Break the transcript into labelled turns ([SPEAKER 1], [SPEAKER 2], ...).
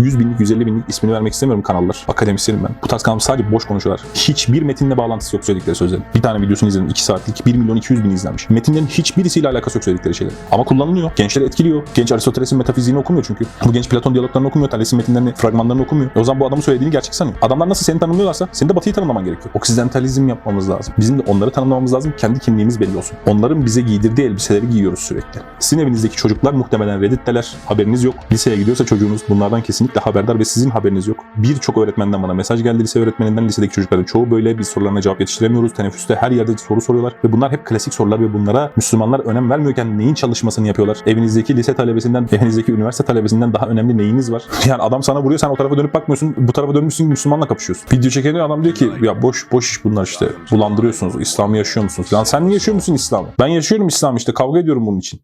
[SPEAKER 1] 100 binlik, 150 binlik ismini vermek istemiyorum kanallar. Akademisyenim ben. Bu tarz kanallar sadece boş konuşuyorlar. Hiçbir metinle bağlantısı yok söyledikleri sözlerin. Bir tane videosunu izledim 2 saatlik 1 milyon 200 bin izlenmiş. Metinlerin hiçbirisiyle alakası yok söyledikleri şeyler. Ama kullanılıyor. Gençleri etkiliyor. Genç Aristoteles'in metafiziğini okumuyor çünkü. Bu genç Platon diyaloglarını okumuyor. Thales'in metinlerini, fragmanlarını okumuyor. E o zaman bu adamın söylediğini gerçek sanıyor. Adamlar nasıl seni tanımlıyorlarsa senin de batıyı tanımlaman gerekiyor. Oksidentalizm yapmamız lazım. Bizim de onları tanımlamamız lazım. Kendi kimliğimiz belli olsun. Onların bize giydirdiği elbiseleri giyiyoruz sürekli. Sizin evinizdeki çocuklar muhtemelen Reddit'teler. Haberiniz yok. Liseye gidiyorsa çocuğunuz bunlardan kesinlikle haberdar ve sizin haberiniz yok. Birçok öğretmenden bana mesaj geldi lise öğretmeninden lisedeki çocukların çoğu böyle biz sorularına cevap yetiştiremiyoruz. Teneffüste her yerde soru soruyorlar ve bunlar hep klasik sorular ve bunlara Müslümanlar önem vermiyorken neyin çalışmasını yapıyorlar? Evinizdeki lise talebesinden, evinizdeki üniversite talebesinden daha önemli neyiniz var? Yani adam sana vuruyor sen o tarafa dönüp bakmıyorsun. Bu tarafa dönmüşsün Müslümanla kapışıyorsun. Video çeken adam diyor ki ya boş boş iş bunlar işte. Bulandırıyorsunuz. İslam'ı yaşıyor musunuz? Lan sen yaşıyor musun İslam'ı? Ben yaşıyorum İslam'ı işte kavga ediyorum bunun için.